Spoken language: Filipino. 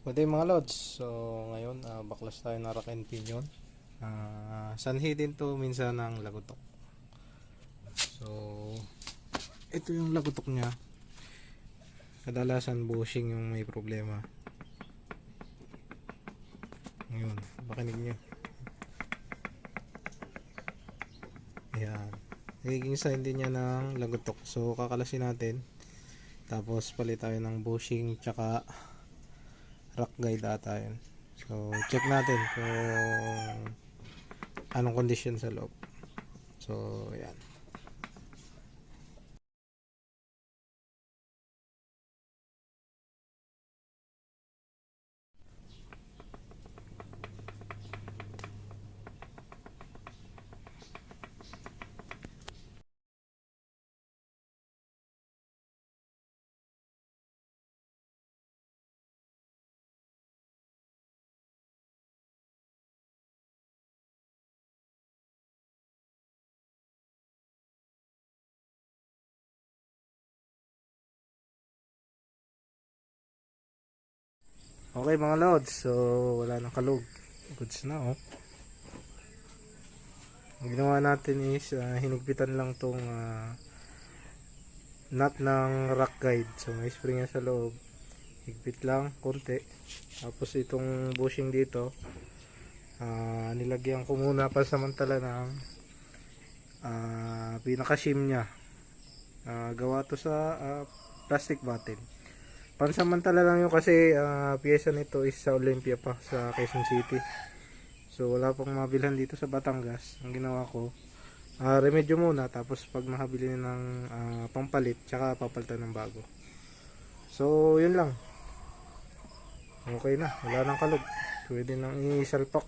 Pwede mga lods. So, ngayon, ah, baklas tayo ng rack and pinion. Ah, sanhi din to minsan ng lagutok. So, ito yung lagutok niya. Kadalasan bushing yung may problema. Ngayon, bakinig nyo. Ayan. Nagiging sign din niya ng lagutok. So, kakalasin natin. Tapos, palit tayo ng bushing tsaka rock guide ata yun. So, check natin kung anong condition sa loob. So, yan. Okay mga lods, so wala nang kalog. Goods na oh. Ang ginawa natin is ah, hinigpitan lang tong ah, nut ng rock guide. So may spring yan sa loob. Higpit lang, konti. Tapos itong bushing dito, ah, nilagyan ko muna pa samantala ng ah, pinaka-shim niya. Ah, gawa to sa ah, plastic bottle. Pansamantala lang yun kasi ah, pyesa nito is sa Olympia pa sa Quezon City. So wala pang mabilhan dito sa Batangas. Ang ginawa ko, ah, remedyo muna tapos pag nakabili na ng ah, pampalit, tsaka papalitan ng bago. So yun lang. Okay na, wala nang kalog. Pwede nang isalpak.